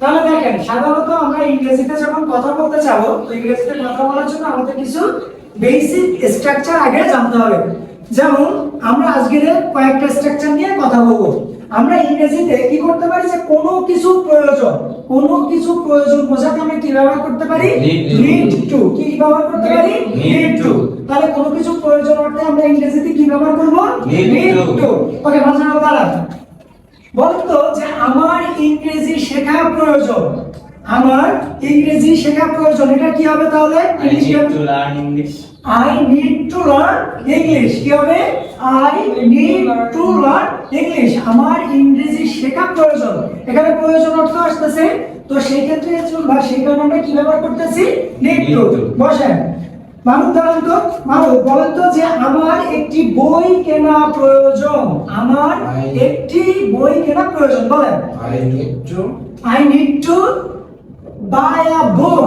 তাহলে দেখেন সাধারণত আমরা ইংরেজিতে যখন কথা বলতে যাব তো ইংরেজিতে কথা বলার জন্য আমাদের কিছু বেসিক স্ট্রাকচার আগে জানতে হবে। যেমন আমরা আজকের কয়েকটা স্ট্রাকচার নিয়ে কথা বলব। আমরা ইংরেজিতে কি করতে পারি যে কোনো কিছু প্রয়োজন কোনো কিছু প্রয়োজন বোঝাতে আমরা কি ব্যবহার করতে পারি? নিড টু কি ব্যবহার করতে পারি? নিড টু তাহলে কোনো কিছু প্রয়োজন অর্থে আমরা ইংরেজিতে কি ব্যবহার করব? Need to. ওকে মাঝখানে দাঁড়ান। বলতো যে আমার ইংরেজি শেখা প্রয়োজন। আমার ইংরেজি শেখা প্রয়োজন। এটা কি হবে তাহলে. I need to learn English কি হবে? I need to learn English আমার ইংরেজি শেখা প্রয়োজন। এখানে প্রয়োজন অর্থ আসতেছে। তো সেই ক্ষেত্রে বা সেই কারণে আমরা কি ব্যবহার করতেছি? নিড টু বসেন। মানুষ দাঁড়ান তো মানুষ বলেন তো যে আমার একটি বই কেনা প্রয়োজন আমার একটি বই কেনা প্রয়োজন বলেন. Buy a book.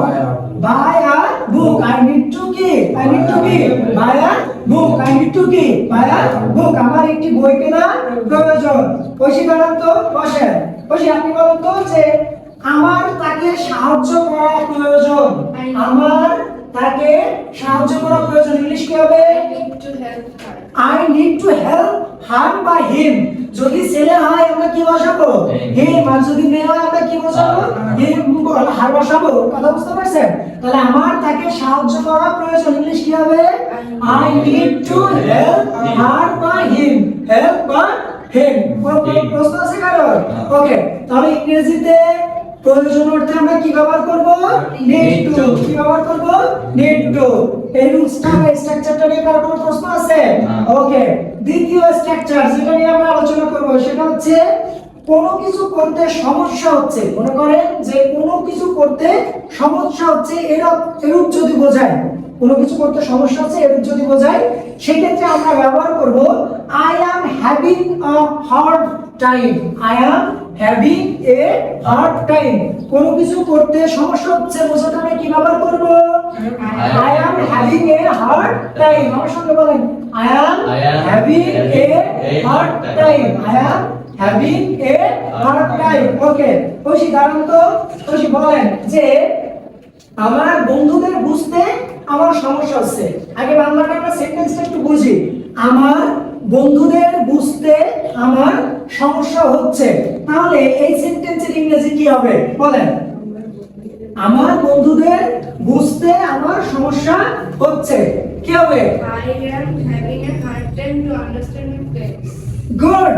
Buy a book. I need to কি? I need to কি? Buy a book. I need to কি? Buy a book. আমার একটি বই কেনা প্রয়োজন। বসি দাঁড়ান তো বসেন। বসি আপনি বলেন তো যে আমার তাকে সাহায্য করা প্রয়োজন। আমার তাকে সাহায্য করা প্রয়োজন। ইংলিশ কি হবে. I need to help her বা হিম যদি ছেলে হয় আমরা কি বসাবো. হিম আর যদি মেয়ে হয় আমরা কি বসাবো? Her. হিম হার বসাবো। কথা বুঝতে পারছেন? তাহলে আমার তাকে সাহায্য করা প্রয়োজন। ইংলিশ কি হবে I need to help her বা হিম হেল্প বা হিম. প্রশ্ন আছে কারও হ্যাঁ। ওকে তাহলে ইংরেজিতে প্রয়োজন অর্থে আমরা কি ব্যবহার করব? Need টু কি ব্যবহার করব? নিড টু এই রুলসটা বা স্ট্রাকচারটা নিয়ে কারও কোনো প্রশ্ন আছে? ওকে দ্বিতীয় স্ট্রাকচার যেটা নিয়ে আমরা আলোচনা করব সেটা হচ্ছে কোনো কিছু করতে সমস্যা হচ্ছে। মনে করেন যে কোনো কিছু করতে সমস্যা হচ্ছে এরূপ এরূপ যদি বোঝায় কোনো কিছু করতে সমস্যা হচ্ছে এরূপ যদি বোঝায় সেক্ষেত্রে আমরা ব্যবহার করব I am having a hard time I am having a hard time কোনো কিছু করতে সমস্যা হচ্ছে বোঝাতে আমি কি ব্যবহার করব? I am having a hard time আমার সঙ্গে বলেন I am having a hard time I am having a hard time okay খুশি দাঁড়ান তো খুশি বলেন যে আমার বন্ধুদের বুঝতে আমার সমস্যা হচ্ছে। আগে বাংলাটা আমরা সেন্টেন্সটা একটু বুঝি। আমার বন্ধুদের বুঝতে আমার সমস্যা হচ্ছে। তাহলে এই সেন্টেন্সের ইংরেজি কি হবে? বলেন। আমার বন্ধুদের বুঝতে আমার সমস্যা হচ্ছে। কি হবে? Good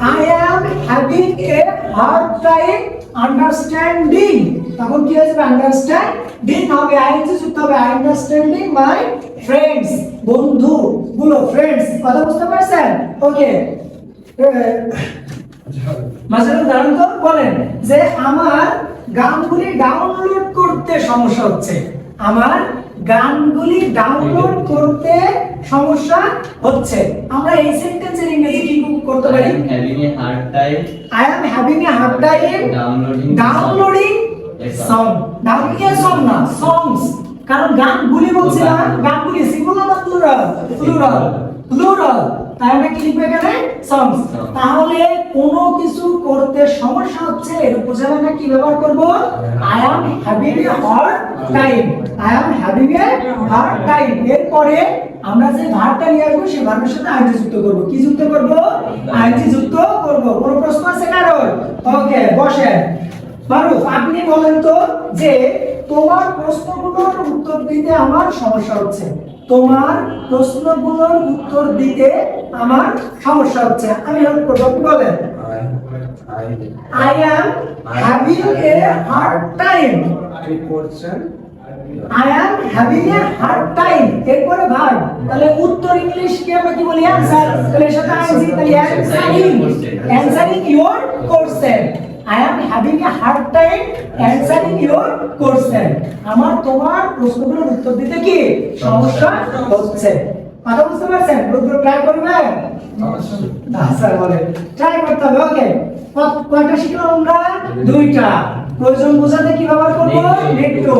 I am having a hard time understanding তখন কি হয়েছে? আন্ডারস্ট্যান্ডিং হবে আইএনজি যুক্ত হবে। আন্ডারস্ট্যান্ডিং মাই ফ্রেন্ডস বন্ধু গুলো ফ্রেন্ডস কথা বুঝতে পারছেন? ওকে মাঝখানে দাঁড়ান তো? বলেন যে আমার গানগুলি ডাউনলোড করতে সমস্যা হচ্ছে। আমার গানগুলি ডাউনলোড করতে সমস্যা হচ্ছে। আমরা এই সেন্টেন্সের ইংরেজি কি করতে পারি? পারি am having a hard time I am having a hard time downloading song. Downloading a song না সংস কারণ গানগুলি বলছিলাম গানগুলি সিঙ্গুলার না প্লুরাল প্লুরাল প্লুরাল আমরা কি লিখব এখানে? Songs. তাহলে কোনো কিছু করতে সমস্যা হচ্ছে এর কি ব্যবহার করব? I am having a hard time I am having a hard time এরপরে আমরা যে নিয়ে আসব সেই সাথে আইনজি যুক্ত করব। কি যুক্ত করব? আইনজি যুক্ত করব। কোনো প্রশ্ন আছে কারোর? ওকে বসেন। মারুফ আপনি বলেন তো যে তোমার প্রশ্নগুলোর উত্তর দিতে আমার সমস্যা হচ্ছে। তোমার প্রশ্নগুলোর উত্তর দিতে আমার সমস্যা হচ্ছে। আমি হেল্প করব বলেন। I am having a hard time I am having a hard time এরপরে ভার্ব তাহলে উত্তর ইংলিশ কি আমরা কি বলি? অ্যানসার তাহলে আইএনজি তাহলে answering answering I am having a hard time answering your question আমার তোমার প্রশ্নগুলোর উত্তর দিতে কি সমস্যা হচ্ছে? কথা বুঝতে পারছেন? রুদ্র ট্রাই করবেন না স্যার বলে। ট্রাই করতে হবে ওকে কয়টা শিখলাম আমরা? দুইটা। প্রয়োজন বোঝাতে কি ব্যবহার করব? Need to. নিড টু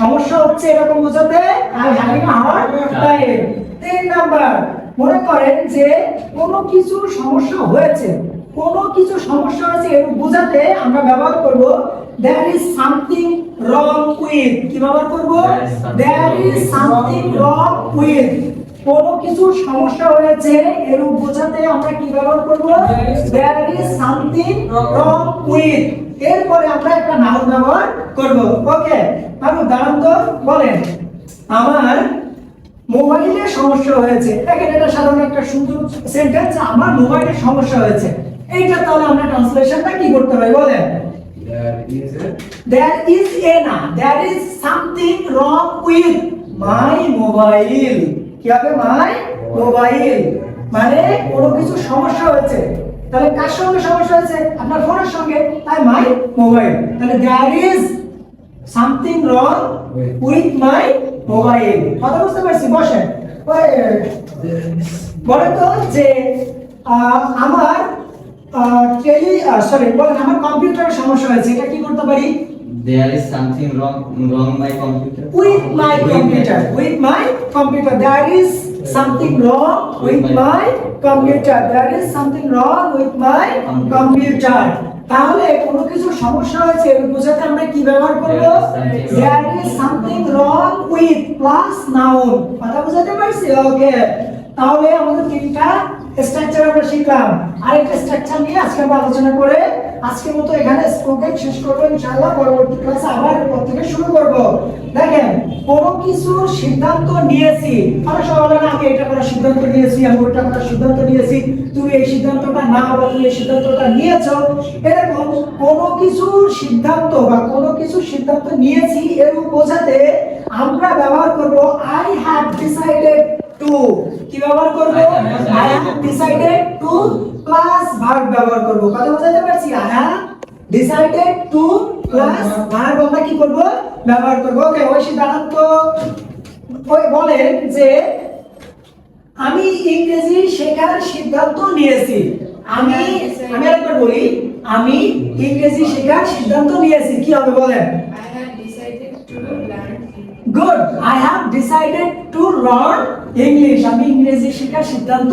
সমস্যা হচ্ছে এরকম বোঝাতে I having a hard time তিন নাম্বার মনে করেন যে কোনো কিছু সমস্যা হয়েছে। কোনো কিছু সমস্যা হয়েছে এর বোঝাতে আমরা ব্যবহার করব there is something wrong with কি ব্যবহার করব? There is something wrong with কোনো কিছু সমস্যা হয়েছে এর বোঝাতে আমরা কি ব্যবহার করব? There is something wrong with এরপরে আমরা একটা নাউন ব্যবহার করব। ওকে আমি দাঁড়ান তো বলেন আমার মোবাইলে সমস্যা হয়েছে। দেখেন এটা সাধারণ একটা সুন্দর সেন্টেন্স আমার মোবাইলে সমস্যা হয়েছে। এইটা তাহলে আমরা ট্রান্সলেশনটা কি করতে পারি বলেন? There is a there is a না there is something wrong with my mobile. কি হবে my mobile? মানে কোনো কিছু সমস্যা হয়েছে। তাহলে কার সঙ্গে সমস্যা হয়েছে? আপনার ফোনের সঙ্গে তাই মাই মোবাইল তাহলে there is something wrong with my mobile. কথা বুঝতে পারছি? বসেন। বলেন তো যে আমার টেলি সরি বলেন আমার কম্পিউটারের সমস্যা হয়েছে এটা কি করতে পারি There is something wrong wrong my computer. with my computer with my computer there is something wrong with my computer there is something wrong with my computer তাহলে কোনো কিছু সমস্যা হয়েছে বোঝাতে আমরা কি ব্যবহার করব there is something wrong with plus noun কথা বোঝাতে পারছি ওকে তাহলে আমাদের তিনটা স্ট্রাকচার আমরা শিখলাম। আরেকটা স্ট্রাকচার নিয়ে আজকে আমরা আলোচনা করে মতো এখানে স্পোকেন শেষ ইনশাআল্লাহ পরবর্তী ক্লাসে আবার এরপর থেকে শুরু করব। দেখেন কোনো কিছু সিদ্ধান্ত নিয়েছি। না, আমি এটা করার সিদ্ধান্ত নিয়েছি আমি ওটা করার সিদ্ধান্ত নিয়েছি। তুমি এই সিদ্ধান্তটা না বা তুমি এই সিদ্ধান্তটা এরকম কোনো কিছুর সিদ্ধান্ত বা কোনো কিছু সিদ্ধান্ত নিয়েছি এরকম বোঝাতে আমরা ব্যবহার করব আই হ্যাভ ডিসাইডেড টু কি ব্যবহার করব have decided to plus verb ব্যবহার করব। কথা বোঝাতে পারছি? I have decided to plus verb আমরা কি করব? ব্যবহার করব। ওকে ওই সিদ্ধান্ত ওই বলেন যে আমি ইংরেজি শেখার সিদ্ধান্ত নিয়েছি। আমি আমি একবার বলি আমি ইংরেজি শেখার সিদ্ধান্ত নিয়েছি। কি হবে বলেন? Good I have decided to learn English আমি ইংরেজি শেখার সিদ্ধান্ত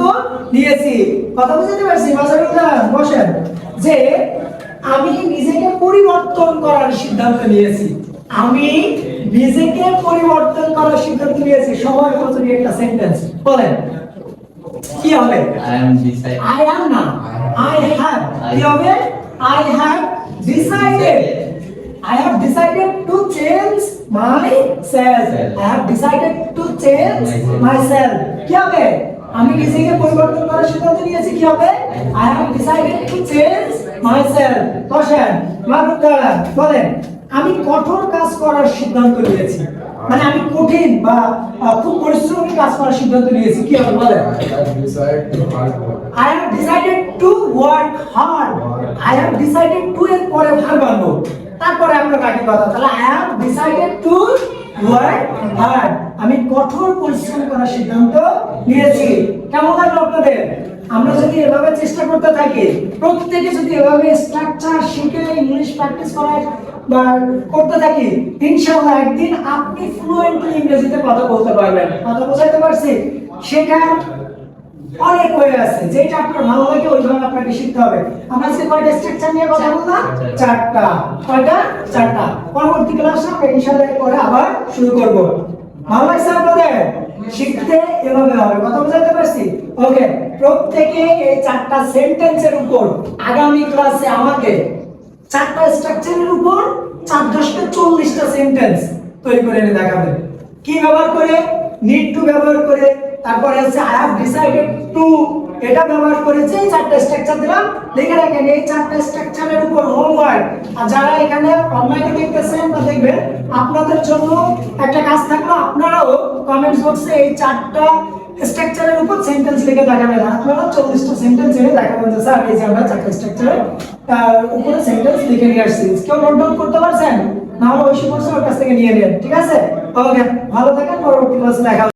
নিয়েছি। কথা বুঝতে পারছি? মাজারুল্লাহ বসেন। যে আমি নিজেকে পরিবর্তন করার সিদ্ধান্ত নিয়েছি। আমি নিজেকে পরিবর্তন করার সিদ্ধান্ত নিয়েছি। সময় উপযোগী একটা সেন্টেন্স বলেন। কি হবে? I am decided. I am না। I have কি হবে? I have decided I have decided. To change myself I have decided to change myself কি হবে আমি নিজেকে পরিবর্তন করার সিদ্ধান্ত নিয়েছি কি হবে I have decided to change myself বসেন মাহবুব দাঁড়া বলেন আমি কঠোর কাজ করার সিদ্ধান্ত নিয়েছি মানে আমি কঠিন বা খুব পরিশ্রমী কাজ করার সিদ্ধান্ত নিয়েছি কি হবে বলেন I have decided to hard work. I have decided to work hard. I have decided to এর পরে ভার বানবো তারপরে আমরা বাকি কথা। তাহলে I have decided to work hard. আমি কঠোর পরিশ্রম করার সিদ্ধান্ত নিয়েছি। কেমন লাগল আপনাদের? আমরা যদি এভাবে চেষ্টা করতে থাকি, প্রত্যেকে যদি এভাবে স্ট্রাকচার শিখে ইংলিশ প্র্যাকটিস করার বা করতে থাকি, ইনশাআল্লাহ একদিন আপনি ফ্লুয়েন্টলি ইংরেজিতে কথা বলতে পারবেন। কথা বোঝাতে পারছি? শেখার অনেক হয়ে আছে। যেটা আপনার ভালো লাগে ওইভাবে আপনাকে শিখতে হবে। আমরা আজকে কয়টা স্ট্রাকচার নিয়ে কথা বললাম? চারটা। কয়টা? চারটা। পরবর্তী ক্লাসে আমরা ইনশাআল্লাহ পরে আবার শুরু করব। ভালো লাগছে আপনাদের? শিখতে এভাবে হবে। কথা বুঝাতে পারছি? ওকে প্রত্যেকে এই চারটা সেন্টেন্সের উপর আগামী ক্লাসে আমাকে চারটা স্ট্রাকচারের উপর চার দশটা চল্লিশটা সেন্টেন্স তৈরি করে এনে দেখাবেন কি ব্যবহার করে? নিড টু ব্যবহার করে তারপরে হচ্ছে আই হ্যাভ ডিসাইডেড টু এটা ব্যবহার করে যে এই চারটা স্ট্রাকচার দিলাম, লিখে রাখেন, এই চারটা স্ট্রাকচারের উপর হোমওয়ার্ক আর যারা এখানে অনলাইনে দেখতেছেন বা দেখবেন, আপনাদের জন্য একটা কাজ থাকল, আপনারাও কমেন্টস বক্সে এই চারটা স্ট্রাকচারের উপর সেন্টেন্স লিখে দেখাবেন। আপনারা চল্লিশটা সেন্টেন্স এনে দেখাবেন যে, স্যার, এই যে আমরা চারটা স্ট্রাকচারের উপরে সেন্টেন্স লিখে নিয়ে আসছি। কেউ নোট ডাউন করতে পারছেন? না হলে ওই ওর কাছ থেকে নিয়ে নেন। ঠিক আছে? ওকে ভালো থাকেন, পরবর্তী ক্লাসে দেখা।